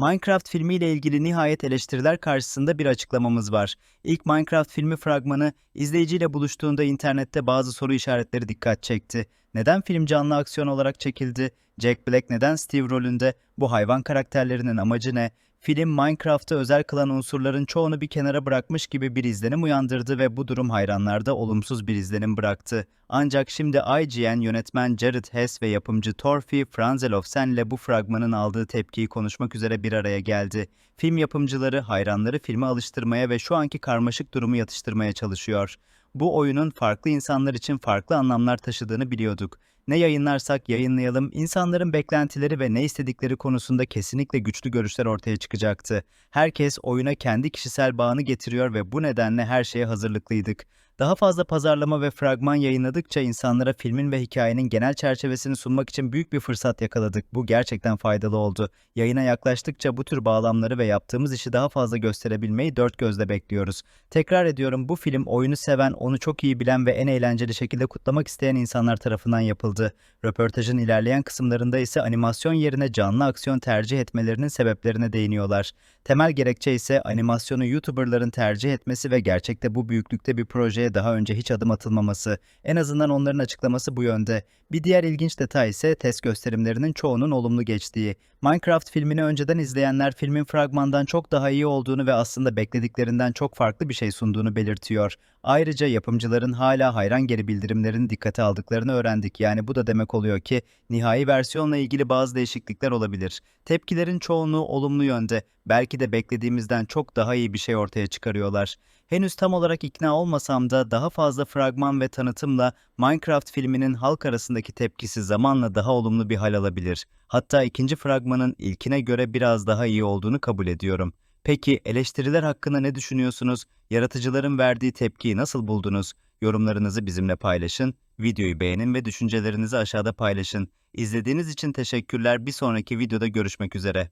Minecraft filmiyle ilgili nihayet eleştiriler karşısında bir açıklamamız var. İlk Minecraft filmi fragmanı izleyiciyle buluştuğunda internette bazı soru işaretleri dikkat çekti. Neden film canlı aksiyon olarak çekildi? Jack Black neden Steve rolünde? Bu hayvan karakterlerinin amacı ne? Film Minecraft'ı özel kılan unsurların çoğunu bir kenara bırakmış gibi bir izlenim uyandırdı ve bu durum hayranlarda olumsuz bir izlenim bıraktı. Ancak şimdi IGN yönetmen Jared Hess ve yapımcı Torfi Franzelofsen ile bu fragmanın aldığı tepkiyi konuşmak üzere bir araya geldi. Film yapımcıları hayranları filme alıştırmaya ve şu anki karmaşık durumu yatıştırmaya çalışıyor. Bu oyunun farklı insanlar için farklı anlamlar taşıdığını biliyorduk. Ne yayınlarsak yayınlayalım, insanların beklentileri ve ne istedikleri konusunda kesinlikle güçlü görüşler ortaya çıkacaktı. Herkes oyuna kendi kişisel bağını getiriyor ve bu nedenle her şeye hazırlıklıydık. Daha fazla pazarlama ve fragman yayınladıkça insanlara filmin ve hikayenin genel çerçevesini sunmak için büyük bir fırsat yakaladık. Bu gerçekten faydalı oldu. Yayına yaklaştıkça bu tür bağlamları ve yaptığımız işi daha fazla gösterebilmeyi dört gözle bekliyoruz. Tekrar ediyorum bu film oyunu seven, onu çok iyi bilen ve en eğlenceli şekilde kutlamak isteyen insanlar tarafından yapıldı. Röportajın ilerleyen kısımlarında ise animasyon yerine canlı aksiyon tercih etmelerinin sebeplerine değiniyorlar. Temel gerekçe ise animasyonu YouTuber'ların tercih etmesi ve gerçekte bu büyüklükte bir projeye daha önce hiç adım atılmaması. En azından onların açıklaması bu yönde. Bir diğer ilginç detay ise test gösterimlerinin çoğunun olumlu geçtiği. Minecraft filmini önceden izleyenler filmin fragmandan çok daha iyi olduğunu ve aslında beklediklerinden çok farklı bir şey sunduğunu belirtiyor. Ayrıca yapımcıların hala hayran geri bildirimlerini dikkate aldıklarını öğrendik. Yani bu da demek oluyor ki nihai versiyonla ilgili bazı değişiklikler olabilir. Tepkilerin çoğunluğu olumlu yönde. Belki de beklediğimizden çok daha iyi bir şey ortaya çıkarıyorlar. Henüz tam olarak ikna olmasam da daha fazla fragman ve tanıtımla Minecraft filminin halk arasındaki tepkisi zamanla daha olumlu bir hal alabilir. Hatta ikinci fragmanın ilkine göre biraz daha iyi olduğunu kabul ediyorum. Peki eleştiriler hakkında ne düşünüyorsunuz? Yaratıcıların verdiği tepkiyi nasıl buldunuz? Yorumlarınızı bizimle paylaşın, videoyu beğenin ve düşüncelerinizi aşağıda paylaşın. İzlediğiniz için teşekkürler. Bir sonraki videoda görüşmek üzere.